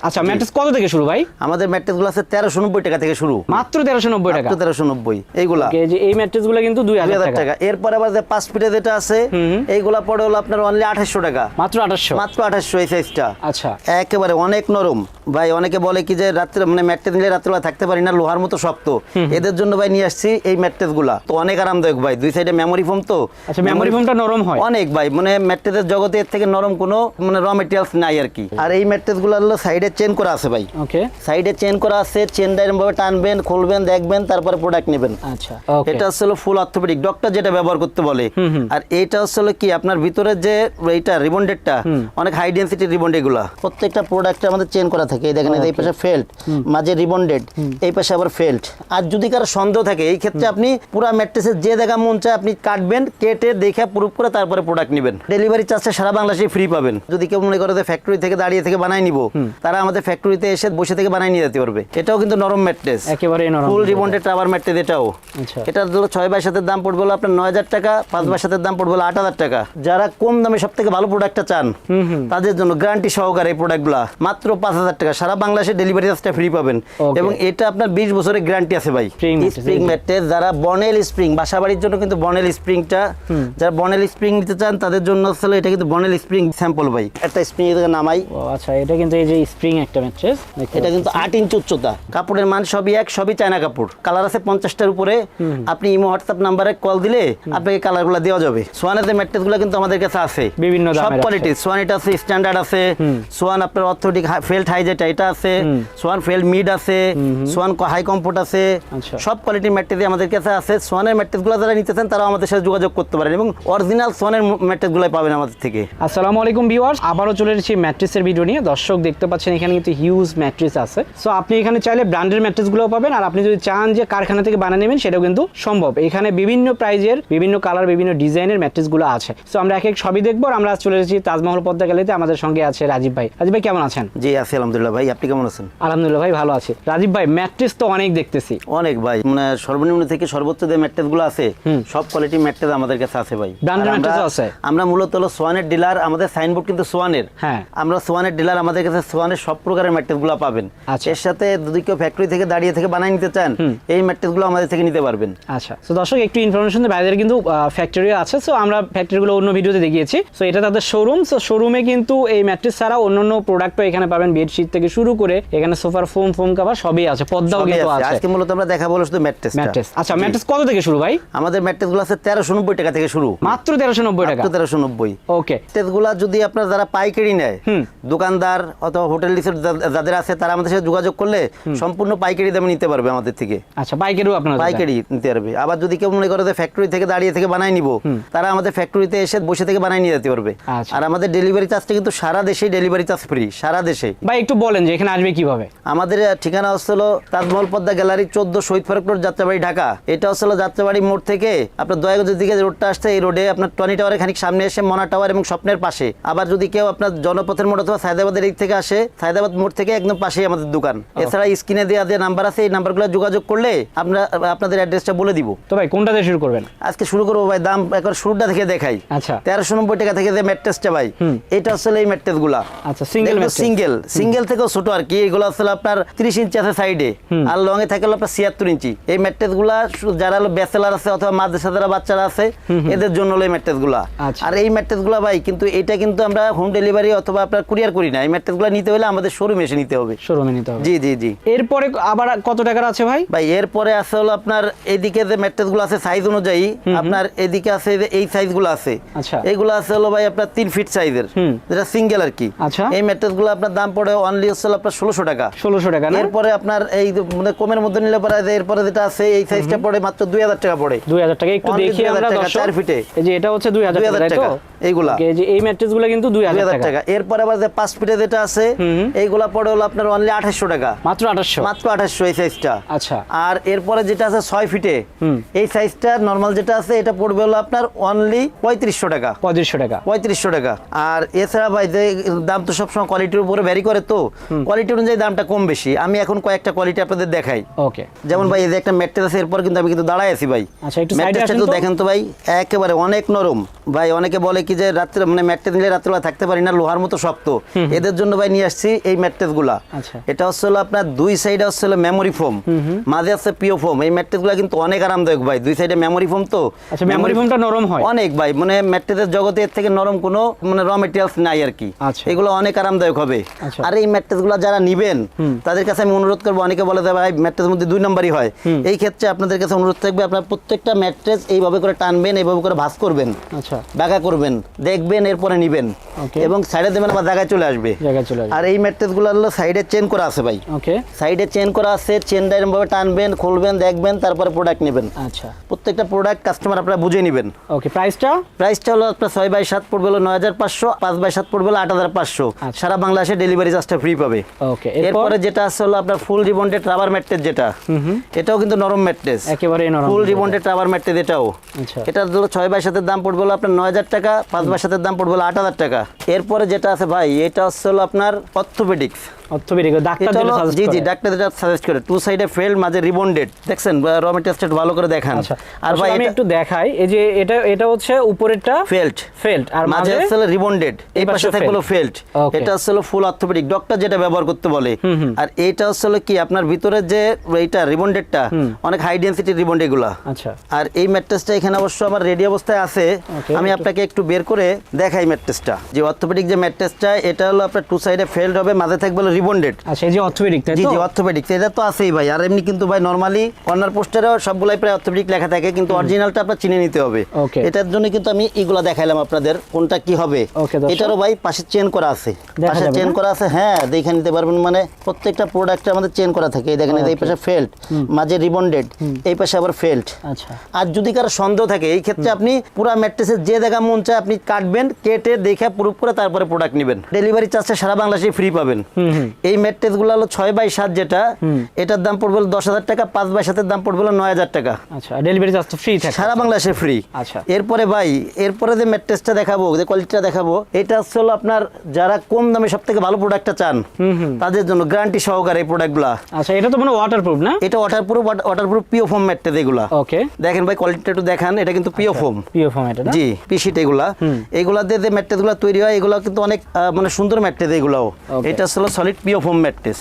আচ্ছা ম্যাট্রেস কত থেকে শুরু ভাই? আমাদের ম্যাট্রেসগুলো আছে তেরোশো নব্বই টাকা থেকে শুরু। মাত্র তেরোশো নব্বই টাকা? তেরোশো নব্বই এইগুলা। এই ম্যাট্রেসগুলো কিন্তু দুই হাজার টাকা। টাকা। এরপরে আবার যে পাঁচ ফিটে যেটা আছে এইগুলা পড়ে হলো আপনার অনলি আঠাশশো টাকা। মাত্র আঠাশশো? মাত্র আঠাশশো এই সাইজটা আচ্ছা। একেবারে অনেক নরম। ভাই অনেকে বলে কি যে রাত্রে মানে ম্যাট্রেস নিলে রাত্রেবেলা থাকতে পারি না লোহার মতো শক্ত। এদের জন্য ভাই নিয়ে আসছি এই ম্যাট্রেসগুলা তো অনেক আরামদায়ক ভাই দুই সাইডে মেমোরি ফোম তো। আচ্ছা মেমোরি ফোমটা নরম হয়? অনেক ভাই মানে ম্যাট্রেসের জগতে এর থেকে নরম কোনো মানে র মেটেরিয়ালস নাই আর কি। আর এই ম্যাট্রেসগুলো হলো সাইডে চেন করা আছে ভাই। ওকে। সাইডে চেন করা আছে চেনটা এরকম ভাবে টানবেন খুলবেন দেখবেন তারপরে প্রোডাক্ট নেবেন। আচ্ছা এটা হচ্ছে ফুল অর্থোপেডিক ডক্টর যেটা ব্যবহার করতে বলে। আর এইটা হচ্ছে কি? আপনার ভিতরে যে এইটা রিবন্ডেডটা অনেক হাই ডেন্সিটি রিবন্ড এগুলা। প্রত্যেকটা প্রোডাক্টে আমাদের চেন করা থাকে। এই দেখেন এই এই পাশে ফেল্ট মাঝে রিবন্ডেড এই পাশে আবার ফেল্ট আর যদি কারও সন্দেহ থাকে এই ক্ষেত্রে আপনি পুরো ম্যাট্রেসের যে জায়গা মন চায় আপনি কাটবেন কেটে দেখে প্রুফ করে তারপরে প্রোডাক্ট নেবেন। ডেলিভারি চার্জটা সারা বাংলাদেশে ফ্রি পাবেন। যদি কেউ মনে করে যে ফ্যাক্টরি থেকে দাঁড়িয়ে থেকে বানাই নিব তারা আমাদের ফ্যাক্টরিতে এসে বসে থেকে বানাই নিয়ে যেতে পারবে। এটাও কিন্তু নরম ম্যাট্রেস। একেবারে নরম ফুল রিবন্ডেড রাবার ম্যাট্রেস এটাও। আচ্ছা। এটার ধরো ছয় বাই সাতের দাম পড়বে হলো আপনার নয় হাজার টাকা পাঁচ বাই সাতের দাম পড়বে হলো আট হাজার টাকা। যারা কম দামে সব থেকে ভালো প্রোডাক্টটা চান তাদের জন্য গ্যারান্টি সহকারে এই প্রোডাক্টগুলো মাত্র পাঁচ হাজার টাকা। সারা বাংলাদেশে ডেলিভারি চার্জটা ফ্রি পাবেন। এবং এটা আপনার বিশ বছরের গ্যারান্টি আছে ভাই। স্প্রিং ম্যাট্রেস যারা বনেল স্প্রিং বাসা বাড়ির জন্য কিন্তু বনেল স্প্রিংটা যারা বনেল স্প্রিং নিতে চান তাদের জন্য আসলে এটা কিন্তু বনেল স্প্রিং স্যাম্পল ভাই। একটা স্প্রিং নামাই। আচ্ছা এটা কিন্তু এই যে স্প্রিং একটা ম্যাট্রেস এটা কিন্তু আট ইঞ্চ উচ্চতা। কাপড়ের মান সবই এক সবই চায়না কাপড়। কালার আছে পঞ্চাশটার উপরে। আপনি ইমো হোয়াটসঅ্যাপ নাম্বারে কল দিলে আপনাকে কালারগুলো দেওয়া যাবে। সোয়ানের ম্যাট্রেসগুলো কিন্তু আমাদের কাছে আছে। বিভিন্ন সব কোয়ালিটি সোয়ান এটা আছে স্ট্যান্ডার্ড আছে। সোয়ান আপনার অর্থোটিক ফেল্ট হাই যেটা এটা আছে। সোয়ান ফেল্ট মিড আছে। সোয়ান হাই কমফোর্ট আছে। আচ্ছা। সব কোয়ালিটির ম্যাট্রেস আমাদের কাছে আছে। সোয়ানের ম্যাট্রেসগুলো যারা নিতে চান তারা আমাদের সাথে যোগাযোগ করতে পারেন এবং অরিজিনাল সোয়ানের ম্যাট্রেসগুলো পাবেন আমাদের থেকে। আসসালামু আলাইকুম ভিউয়ার্স আবারও চলে এসেছি ম্যাট্রেসের ভিডিও নিয়ে। দর্শক দেখতে পাচ্ছেন এখানে কিন্তু হিউজ ম্যাট্রেস আছে। সো আপনি এখানে চাইলে ব্র্যান্ডের ম্যাট্রেসগুলোও পাবেন আর আপনি যদি চান যে কারখানা থেকে বানিয়ে নেবেন সেটাও কিন্তু সম্ভব। এখানে বিভিন্ন প্রাইজের বিভিন্ন কালার বিভিন্ন ডিজাইনের ম্যাট্রেসগুলো আছে। সো আমরা এক এক সবই দেখব আমরা আজ চলে এসেছি তাজমহল পদ্মা গ্যালারিতে। আমাদের সঙ্গে আছে রাজীব ভাই। রাজীব ভাই কেমন আছেন? জি আছি আলহামদুলিল্লাহ ভাই। আপনি কেমন আছেন? আলহামদুলিল্লাহ ভাই ভালো আছি। রাজীব ভাই ম্যাট্রেস তো অনেক দেখতেছি। অনেক ভাই। মানে সর্বনিম্ন থেকে সর্বোচ্চ যে ম্যাট্রেসগুলো আছে সব কোয়ালিটি ম্যাট্রেস আমাদের কাছে আছে ভাই। Mattress ও আছে? আমরা মূলত হলো সোয়ানের ডিলার আমাদের সাইনবোর্ড কিন্তু সোয়ানের। হ্যাঁ। আমরা সোয়ানের ডিলার আমাদের কাছে সোয়ানের সব প্রকারের ম্যাট্রেসগুলো পাবেন। আচ্ছা। এর সাথে যদি কেউ ফ্যাক্টরি থেকে দাঁড়িয়ে থেকে বানাই নিতে চান এই ম্যাট্রেসগুলো আমাদের থেকে নিতে পারবেন। আচ্ছা। তো দর্শক একটু ইনফরমেশন বাইরে কিন্তু ফ্যাক্টরি আছে। সো আমরা ফ্যাক্টরিগুলো অন্য ভিডিওতে দেখিয়েছি। সো এটা তাদের শোরুম সো শোরুমে কিন্তু এই ম্যাট্রেস ছাড়া অন্যান্য প্রোডাক্টও এখানে পাবেন। বেডশিট থেকে শুরু করে এখানে সোফার ফোম ফোম কাভার সবই আছে। পদ্মাও কিন্তু আছে। আজকে মূলত আমরা দেখা বলো শুধু ম্যাট্রেস ম্যাট্রেস। আচ্ছা ম্যাট্রেস কত থেকে শুরু ভাই? আমাদের ম্যাট্রেসগুলো আছে তেরোশো নব্বই টাকা থেকে শুরু। মাত্র তেরোশো নব্বই টাকা? তেরোশো নব্বই। ওকে। গুলা যদি আপনার যারা পাইকারি নেয় দোকানদার অথবা হোটেল যাদের আছে তারা আমাদের সাথে যোগাযোগ করলে সম্পূর্ণ পাইকারি দামে নিতে পারবে আমাদের থেকে। আচ্ছা পাইকারিও আপনার পাইকারি নিতে পারবে। আবার যদি কেউ মনে করে যে ফ্যাক্টরি থেকে দাঁড়িয়ে থেকে বানাই নিব তারা আমাদের ফ্যাক্টরিতে এসে বসে থেকে বানাই নিয়ে যেতে পারবে। আচ্ছা। আর আমাদের ডেলিভারি চার্জটা কিন্তু সারা দেশেই ডেলিভারি চার্জ ফ্রি সারা দেশে ভাই একটু বলেন যে এখানে আসবে কীভাবে? আমাদের ঠিকানা হচ্ছিল তাজমহল পদ্মা গ্যালারি চোদ্দ শহীদ ফারুক রোড যাত্রাবাড়ি ঢাকা। এটা হচ্ছিল যাত্রাবাড়ি মোড় থেকে আপনার দয়াগঞ্জের দিকে রোডটা আসছে এই রোডে আপনার টনি টাওয়ারের খানিক সামনে এসে মনা টাওয়ার এবং স্বপ্নের পাশে। আবার যদি কেউ আপনার জনপথের মোড় অথবা সায়দাবাদের দিক থেকে আসে সায়দাবাদ মোড় থেকে একদম পাশেই আমাদের দোকান। এছাড়া স্ক্রিনে দেওয়া যে নাম্বার আছে এই নাম্বারগুলো যোগাযোগ করলে আমরা আপনাদের অ্যাড্রেসটা বলে দিব। তো ভাই কোনটা দিয়ে শুরু করবেন? আজকে শুরু করব ভাই দাম একবার শুরুটা থেকে দেখাই। আচ্ছা। তেরোশো নব্বই টাকা থেকে যে ম্যাট্রেসটা ভাই এটা আসলে এই ম্যাট্রেসগুলা আচ্ছা সিঙ্গেল সিঙ্গেল সিঙ্গেল থেকেও ছোট আর কি এগুলো আসলে আপনার তিরিশ ইঞ্চি আছে সাইডে আর লং এ থাকে আপনার ছিয়াত্তর ইঞ্চি। এই ম্যাট্রেসগুলা যারা হলো ব্যাচেলার আছে অথবা মাদ্রাসা যারা বাচ্চারা আছে এদের জন্য হলো এই ম্যাট্রেসগুলা আচ্ছা। আর এই ম্যাট্রেসগুলা ভাই কিন্তু এটা কিন্তু আমরা হোম ডেলিভারি অথবা আপনার কুরিয়ার করি না। এই ম্যাট্রেসগুলা নিতে হলে আমাদের শোরুমে এসে নিতে হবে। শোরুমে নিতে হবে। জি জি জি। এরপরে আবার কত টাকার আছে ভাই? ভাই এরপরে আছে হলো আপনার এদিকে যে ম্যাট্রেসগুলো আছে সাইজ অনুযায়ী আপনার এদিকে আছে যে এই সাইজগুলো আছে। আচ্ছা। এইগুলো আছে হলো ভাই আপনার তিন ফিট সাইজের। যেটা সিঙ্গেল আর কি। আচ্ছা। এই ম্যাট্রেসগুলো আপনার দাম পড়ে অনলি হচ্ছে আপনার ষোলোশো টাকা। ষোলোশো টাকা এরপরে আপনার এই মানে কমের মধ্যে নিলে পরে যে এরপরে যেটা আছে এই সাইজটা পড়ে মাত্র দুই হাজার টাকা পড়ে। দুই হাজার টাকা। একটু দেখি 2000 আমরা চার ফিটে। এই যে এটা হচ্ছে দুই হাজার 2000 টাকা এইগুলা। এই যে এই ম্যাট্রেসগুলো কিন্তু দুই হাজার টাকা। এরপরে আবার যে পাঁচ ফিটে যেটা আছে এইগুলা পড়ে হলো আপনার অনলি আঠাশশো টাকা। মাত্র আঠাশশো? মাত্র আঠাশশো এই সাইজটা আচ্ছা। আর এরপরে যেটা আছে ছয় ফিটে এই সাইজটা নর্মাল যেটা আছে এটা পড়বে হলো আপনার অনলি পঁয়ত্রিশশো টাকা। পঁয়ত্রিশশো টাকা। পঁয়ত্রিশশো টাকা। আর এছাড়া ভাই যে দাম তো সবসময় কোয়ালিটির উপরে ভ্যারি করে তো কোয়ালিটি অনুযায়ী দামটা কম বেশি। আমি এখন কয়েকটা কোয়ালিটি আপনাদের দেখাই। ওকে যেমন ভাই এই যে একটা ম্যাট্রেস আছে এরপর কিন্তু আমি কিন্তু দাঁড়ায় আছি ভাই। আচ্ছা, একটু ম্যাট্রেসটা একটু তো। দেখেন তো ভাই একেবারে অনেক নরম। ভাই অনেকে বলে কি যে রাত্রে মানে ম্যাট্রেস নিলে রাত্রেবেলা থাকতে পারি না লোহার মতো শক্ত। এদের জন্য ভাই নিয়ে আসছি এই ম্যাট্রেসগুলা আচ্ছা। এটা হচ্ছে হলো আপনার দুই সাইডে হচ্ছে হলো মেমোরি ফোম মাঝে আছে পিও ফোম এই ম্যাট্রেসগুলা কিন্তু অনেক আরামদায়ক ভাই। দুই সাইডে মেমোরি ফোম তো? আচ্ছা মেমোরি ফোনটা নরম হয়। অনেক ভাই। মানে ম্যাট্রেসের জগতে এর থেকে নরম কোনো মানে র মেটেরিয়ালস নাই আর কি। আচ্ছা। এগুলো অনেক আরামদায়ক হবে। আচ্ছা। আর এই ম্যাট্রেসগুলো যারা নিবেন তাদের কাছে আমি অনুরোধ করব অনেকে বলে যে ভাই ম্যাট্রেসের মধ্যে দুই নম্বরই হয়। এই ক্ষেত্রে আপনাদের কাছে অনুরোধ থাকবে আপনার প্রত্যেকটা ম্যাট্রেস এইভাবে করে টানবেন এইভাবে করে ভাঁজ করবেন। আচ্ছা। বাঁকা করবেন। দেখবেন এরপরে নিবেন। এবং সাইডে দেবেন আবার জায়গায় চলে আসবে। জায়গায় চলে আসবে। আর এই ম্যাট্রেসগুলো হলো সাইডে চেন করা আছে ভাই। ওকে সাইডে চেন করা আছে চেনটা এরকমভাবে টানবেন খুলবেন দেখবেন তারপরে প্রোডাক্ট নেবেন। আচ্ছা। প্রত্যেকটা প্রোডাক্ট কাস্টমার আপনারা বুঝে নেবেন। ওকে প্রাইসটা প্রাইসটা হলো আপনার ছয় বাই সাত পড়বে হলো নয় হাজার পাঁচশো পাঁচ বাই সাত পড়বে হলো আট হাজার পাঁচশো। আচ্ছা। সারা বাংলাদেশে ডেলিভারি চার্জটা ফ্রি পাবে। ওকে এরপরে? যেটা আছে হলো আপনার ফুল রিবন্ডেড রাবার ম্যাট্রেস যেটা। এটাও কিন্তু নরম ম্যাট্রেস। একেবারে নরম ফুল রিবন্ডেড রাবার ম্যাট্রেস এটাও। আচ্ছা। এটা হলো ছয় বাই সাতের দাম পড়বে হলো আপনার নয় হাজার টাকা পাঁচ বাই সাতের দাম পড়বে হলো আট হাজার টাকা। এরপরে যেটা আছে ভাই এটা হচ্ছে হলো আপনার অর্থোপেডিক্স। অর্থোপেডিক ডাক্তার এটা যেটা জি জি ডাক্তার যেটা সাজেস্ট করে। টু সাইডে ফেল্ড মাঝে রিবন্ডেড দেখছেন র মেটেরিয়ালসটা ভালো করে দেখান। আর ভাই আমি একটু দেখাই এই যে এটা এটা হচ্ছে উপরেরটা ফেল্ট ফেল্ট আর মাঝে মাঝে রিবন্ডেড এই এই পাশে পাশে ফেল্ট এটা হচ্ছে ফুল অর্থোপেডিক ডক্টর যেটা ব্যবহার করতে বলে। আর এইটা হলো কি আপনার ভিতরে যে এইটা রিবন্ডেডটা অনেক হাই ডেন্সিটি রিবন্ড এগুলা। আচ্ছা। আর এই ম্যাট্রেসটা এখানে অবশ্য আমার রেডি অবস্থায় আছে। আমি আপনাকে একটু বের করে দেখাই ম্যাট্রেসটা যে অর্থোপেডিক যে ম্যাট্রেসটা এটা হলো আপনার টু সাইডে ফেল্ড হবে মাঝে থাকবে রিবন্ডেড আচ্ছা এই যে অর্থোপেডিক তাই তো? জি অর্থোপেডিক এটা তো আছেই ভাই। আর এমনি কিন্তু ভাই নরমালি কর্নার পোস্টারেও সবগুলাই প্রায় অর্থোপেডিক লেখা থাকে কিন্তু অরিজিনালটা আপনার চিনে নিতে হবে. এটার জন্য কিন্তু আমি এগুলা দেখাইলাম আপনাদের কোনটা কি হবে। এটারও ভাই পাশে চেন করা আছে। পাশে চেন করা আছে হ্যাঁ দেখে নিতে পারবেন। মানে প্রত্যেকটা প্রোডাক্টে আমাদের চেন করা থাকে। এই দেখেন এই এই পাশে ফেল্ট মাঝে রিবন্ডেড এই পাশে আবার ফেল্ট আচ্ছা। আর যদি কারও সন্দেহ থাকে এই ক্ষেত্রে আপনি পুরো ম্যাট্রেসের যে জায়গা মন চায় আপনি কাটবেন কেটে দেখে প্রুফ করে তারপরে প্রোডাক্ট নেবেন। ডেলিভারি চার্জটা সারা বাংলাদেশে ফ্রি পাবেন। এই ম্যাট্রেসগুলো হলো ছয় বাই সাত যেটা এটার দাম পড়বে দশ হাজার টাকা পাঁচ বাই সাতের দাম পড়বে নয় হাজার টাকা। আচ্ছা ডেলিভারি চার্জ তো ফ্রি থাকে। সারা বাংলাদেশে ফ্রি আচ্ছা। এরপরে ভাই এরপরে যে ম্যাট্রেসটা দেখাবো যে কোয়ালিটিটা দেখাবো এটা হচ্ছে হলো আপনার যারা কম দামে সব থেকে ভালো প্রোডাক্টটা চান তাদের জন্য গ্যারান্টি সহকারে এই প্রোডাক্টগুলা আচ্ছা এটা তো মানে ওয়াটারপ্রুফ না? এটা waterproof waterproof PU foam mattress এগুলা। ওকে দেখেন ভাই কোয়ালিটিটা একটু দেখান এটা কিন্তু পিও ফোম পিও ফর্ম এটা জি পিসিট এগুলা। এগুলা দিয়ে যে ম্যাট্রেসগুলা তৈরি হয় এগুলো কিন্তু অনেক মানে সুন্দর ম্যাট্রেস এগুলাও. এটা হলো সলিড পিও ফোম ম্যাট্রেস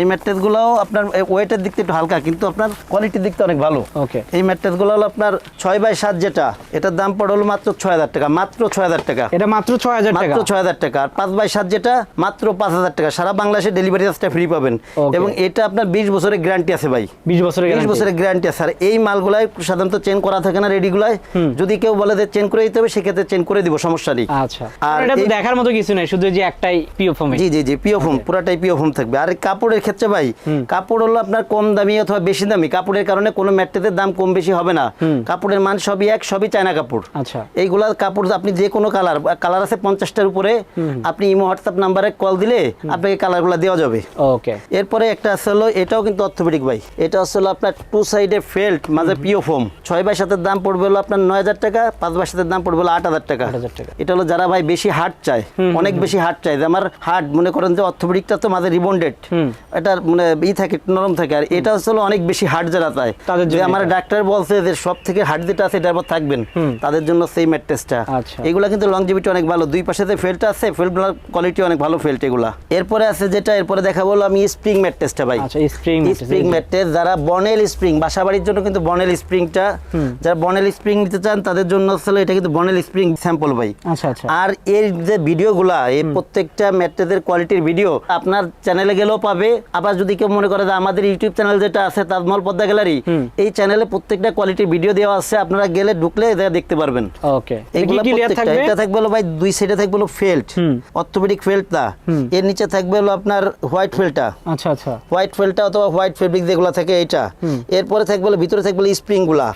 এই ম্যাট্রেস গুলাও আপনার ওয়েটের দিক থেকে একটু হালকা কিন্তু আপনার কোয়ালিটির দিক থেকে অনেক ভালো। ওকে। এই ম্যাট্রেসগুলো হলো আপনার ছয় বাই সাত যেটা এটার দাম পড়ে হলো মাত্র ছয় হাজার টাকা মাত্র ছয় হাজার টাকা। এটা মাত্র ছয় হাজার মাত্র ছয় হাজার টাকা আর পাঁচ বাই সাত যেটা মাত্র পাঁচ হাজার টাকা। সারা বাংলাদেশে ডেলিভারি চার্জটা ফ্রি পাবেন। এবং এটা আপনার বিশ বছরের গ্যারান্টি আছে ভাই। বিশ বছরের বিশ বছরের গ্যারান্টি আছে। আর এই মালগুলাই সাধারণত চেন করা থাকে না রেডিগুলাই যদি কেউ বলে যে চেন করে দিতে হবে সেক্ষেত্রে চেন করে দিব সমস্যা নেই। আচ্ছা। আর এটা দেখার মতো কিছু নেই শুধু যে একটাই পিও ফর্মে জি জি জি পিও ফোম পুরাটাই পিও ফোম থাকবে। আর কাপড়ের ক্ষেত্রে ভাই কাপড় হলো আপনার কম দামি অথবা বেশি দামি। কাপড়ের কারণে কোনো ম্যাট্রেসের দাম কম বেশি হবে না। কাপড়ের মান সবই এক সবই চায়না কাপড়। আচ্ছা। এইগুলা কাপড় আপনি যে কোনো কালার কালার আছে পঞ্চাশটার উপরে। আপনি ইমো হোয়াটসঅ্যাপ নাম্বারে কল দিলে আপনাকে কালারগুলো দেওয়া যাবে। ওকে। এরপরে একটা আছে হলো এটাও কিন্তু অর্থোপেডিক ভাই। এটা হলো আপনার টু সাইডে ফেল্ট মাঝে পিও ফোম ছয় বাই সাতের দাম পড়বে হলো আপনার নয় হাজার টাকা পাঁচ বাই সাতের দাম পড়বে হলো আট হাজার টাকা। 8,000 টাকা। এটা হলো যারা ভাই বেশি হার্ট চায় অনেক বেশি হার্ট চায়। যে আমার হার্ট মনে করেন যে অর্থোপেডিকটা তো মাঝে রিবন্ডেড এটা মানে ই থাকে নরম থাকে। আর এটা হলো অনেক বেশি হার্ট যারা চায়। তাদের যে আমার ডাক্তার বলছে যে সব থেকে হার্ট যেটা আছে এটার পর থাকবেন। তাদের জন্য সেই ম্যাট্রেসটা আচ্ছা। এগুলা কিন্তু লংজিভিটি অনেক ভালো। দুই পাশে যে ফেল্ট আছে ফেল্টগুলোর কোয়ালিটি অনেক ভালো ফেল্ট এগুলা। এরপরে আছে যেটা এরপরে দেখা বলো আমি স্প্রিং ম্যাট্রেসটা ভাই। আচ্ছা স্প্রিং স্প্রিং ম্যাট্রেস যারা বনেল স্প্রিং বাসা বাড়ির জন্য কিন্তু বনেল স্প্রিংটা যারা বনেল স্প্রিং নিতে চান তাদের জন্য আসলে এটা কিন্তু বনেল স্প্রিং স্যাম্পল ভাই। আচ্ছা আচ্ছা। আর এর যে ভিডিওগুলা এই প্রত্যেকটা ম্যাট্রেসের কোয়ালিটির ভিডিও আপনার চ্যানেলে গেলেও পাবে। আবার যদি কেউ মনে করে যে আমাদের ইউটিউব চ্যানেল যেটা আছে তাজমহল পদ্মা গ্যালারি এই চ্যানেলে প্রত্যেকটা কোয়ালিটির ভিডিও দেওয়া আছে আপনারা গেলে ঢুকলে দেখতে পারবেন। ওকে এইগুলা প্রত্যেকটা। এটা থাকবে হলো ভাই দুই সাইডে থাকবে হলো ফেল্ট অর্থোপেডিক ফেল্টটা এর নিচে থাকবে হলো আপনার হোয়াইট ফেল্টটা আচ্ছা আচ্ছা। হোয়াইট ফেলটা অথবা হোয়াইট ফেব্রিক যেগুলো থাকে এটা এরপরে থাকবে হলো ভিতরে থাকবে স্প্রিংগুলা।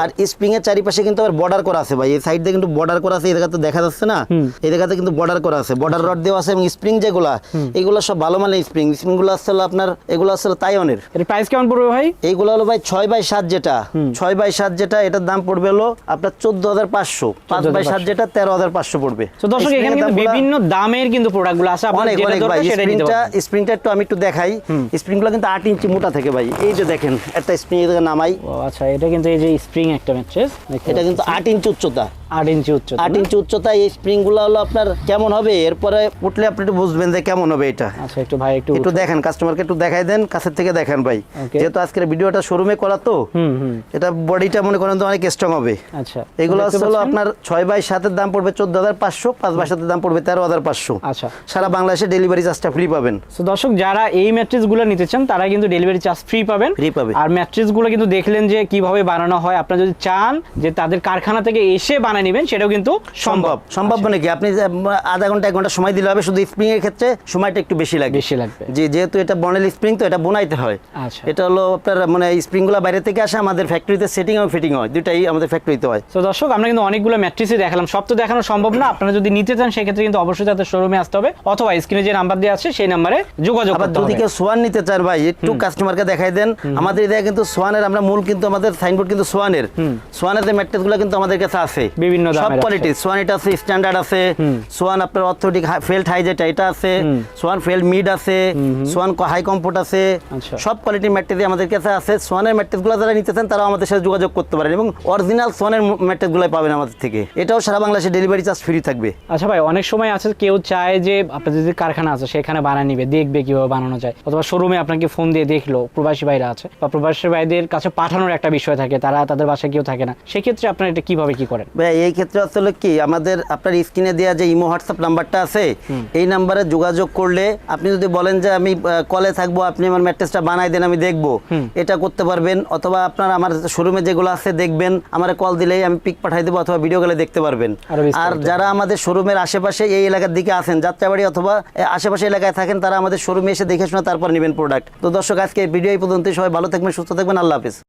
আর স্প্রিং এর চারিপাশে কিন্তু আবার বর্ডার করা আছে ভাই। এই সাইড দিয়ে কিন্তু বর্ডার করা আছে এই জায়গাতে দেখা যাচ্ছে না। এই জায়গাতে কিন্তু বর্ডার করা আছে। বর্ডার রড দেওয়া আছে এবং স্প্রিং যেগুলা এগুলো সব ভালো মানের স্প্রিং স্প্রিংগুলো আসলে আপনার এগুলো আসলে তাইওয়ানের। এর প্রাইস কেমন পড়বে ভাই? এইগুলো হলো ভাই ছয় বাই সাত যেটা। ছয় বাই সাত যেটা এটার দাম পড়বে হলো আপনার চোদ্দ হাজার পাঁচশো। পাঁচ বাই সাত যেটা তেরো হাজার পাঁচশো পড়বে। তো দর্শক এখানে কিন্তু বিভিন্ন দামের কিন্তু প্রোডাক্টগুলো আছে। অনেক যেটা অনেক ভাই দরকার সেটা নিতে স্প্রিংটা স্প্রিংটা একটু আমি একটু দেখাই। স্প্রিংগুলো কিন্তু আট ইঞ্চি মোটা থাকে ভাই। এই যে দেখেন একটা স্প্রিং এদিকে নামাই। ও আচ্ছা এটা কিন্তু এই যে স্প্রিং একটা ম্যাট্রেস এটা কিন্তু আট ইঞ্চি উচ্চতা। আট ইঞ্চি উচ্চতা আট? ইঞ্চি উচ্চতা এই স্প্রিংগুলো হলো আপনার কেমন হবে? এরপরে উঠলে আপনি একটু বুঝবেন যে কেমন হবে এটা। আচ্ছা একটু ভাই একটু একটু দেখেন কাস্টমারকে একটু দেখাই দেন কাছের থেকে দেখেন ভাই। যেহেতু আজকের ভিডিওটা শোরুমে করা তো এটা বডিটা মনে করেন তো অনেক স্ট্রং হবে। আচ্ছা। এগুলো হলো আপনার ছয় বাই সাতের দাম পড়বে চোদ্দ হাজার পাঁচশো পাঁচ বাই সাতের দাম পড়বে তেরো হাজার পাঁচশো। আচ্ছা। সারা বাংলাদেশে ডেলিভারি চার্জটা ফ্রি পাবেন। তো দর্শক যারা এই ম্যাট্রেসগুলো নিতে চান তারা কিন্তু ডেলিভারি চার্জ ফ্রি পাবেন। Free পাবে। আর ম্যাট্রেসগুলো কিন্তু দেখলেন যে কীভাবে বানানো হয়। আপনারা যদি চান যে তাদের কারখানা থেকে এসে বানিয়ে নেবেন সেটাও কিন্তু সম্ভব। সম্ভব। সম্ভব মানে কি? আপনি আধা ঘণ্টা এক ঘণ্টা সময় দিলে হবে শুধু স্প্রিং এর ক্ষেত্রে সময়টা একটু বেশি লাগে। বেশি লাগবে। যে যেহেতু এটা বনেল স্প্রিং তো এটা বোনাইতে হয়। আচ্ছা। এটা হলো আপনার মানে স্প্রিংগুলো বাইরে থেকে আসে আমাদের ফ্যাক্টরিতে সেটিং এবং ফিটিং হয়। দুটাই আমাদের ফ্যাক্টরিতে হয়। তো দর্শক আমরা কিন্তু অনেকগুলো ম্যাট্রিসই দেখালাম। সব তো দেখানো সম্ভব না। আপনারা যদি নিতে চান সেক্ষেত্রে কিন্তু অবশ্যই তাদের শোরুমে আসতে হবে। অথবা স্ক্রিনে যে নাম্বার দেওয়া আছে সেই নাম্বারে যোগাযোগ আবার করতে যদি কেউ সোয়ান নিতে চান ভাই একটু কাস্টমারকে দেখাই দেন। আমাদের এদিকে কিন্তু সোয়ানের আমরা মূল কিন্তু আমাদের সাইনবোর্ড কিন্তু সোয়ানের। সোয়ানের যে ম্যাট্রেসগুলো কিন্তু আমাদের কাছে আছে। বিভিন্ন সব। কোয়ালিটি সোয়ান এটা আছে স্ট্যান্ডার্ড আছে। সোয়ান আপনার অর্থোটিক ফেল্ট হাই যেটা এটা আছে। সোয়ান ফেল্ট মিড আছে সোয়ান হাই কমফোর্ট আছে আচ্ছা। সব কোয়ালিটির ম্যাট্রেস আমাদের কাছে আছে। সোয়ানের ম্যাট্রেসগুলো যারা নিতে চান তারাও আমাদের সাথে যোগাযোগ করতে পারেন এবং অরিজিনাল সোয়ানের ম্যাট্রেসগুলো পাবেন আমাদের থেকে। এটাও সারা বাংলাদেশে ডেলিভারি চার্জ ফ্রি থাকবে। আচ্ছা ভাই অনেক সময় আছে কেউ চায় যে আপনার যদি কারখানা আছে সেখানে বানিয়ে নিবে দেখবে কীভাবে বানানো যায়। অথবা শোরুমে আপনাকে ফোন দিয়ে দেখল প্রবাসী ভাইরা আছে বা প্রবাসী ভাইদের কাছে পাঠানোর একটা বিষয় থাকে তারা তাদের বাসায় কেউ থাকে না। সেক্ষেত্রে আপনার এটা কীভাবে কি করেন? ভাই এই ক্ষেত্রে আসলে কি আমাদের আপনার স্ক্রিনে দেওয়া যে ইমো হোয়াটসঅ্যাপ নাম্বারটা আছে এই নাম্বারে যোগাযোগ করলে আপনি যদি বলেন যে আমি কলে থাকব আপনি আমার ম্যাট্রেসটা বানাই দেন আমি দেখব। এটা করতে পারবেন অথবা আপনার আমার শোরুমে যেগুলো আছে দেখবেন আমার কল দিলেই আমি পিক পাঠাই দেবো অথবা ভিডিও গেলে দেখতে পারবেন। আর যারা আমাদের শোরুমের আশেপাশে এই এলাকার দিকে আছেন যাত্রাবাড়ি অথবা আশেপাশে এলাকায় থাকেন তারা আমাদের শোরুমে এসে দেখে শুনে তারপর নেবেন প্রোডাক্ট তো দর্শক আজকে ভিডিও এই পর্যন্ত সবাই ভালো থাকবেন সুস্থ থাকবেন। আল্লাহ হাফিজ।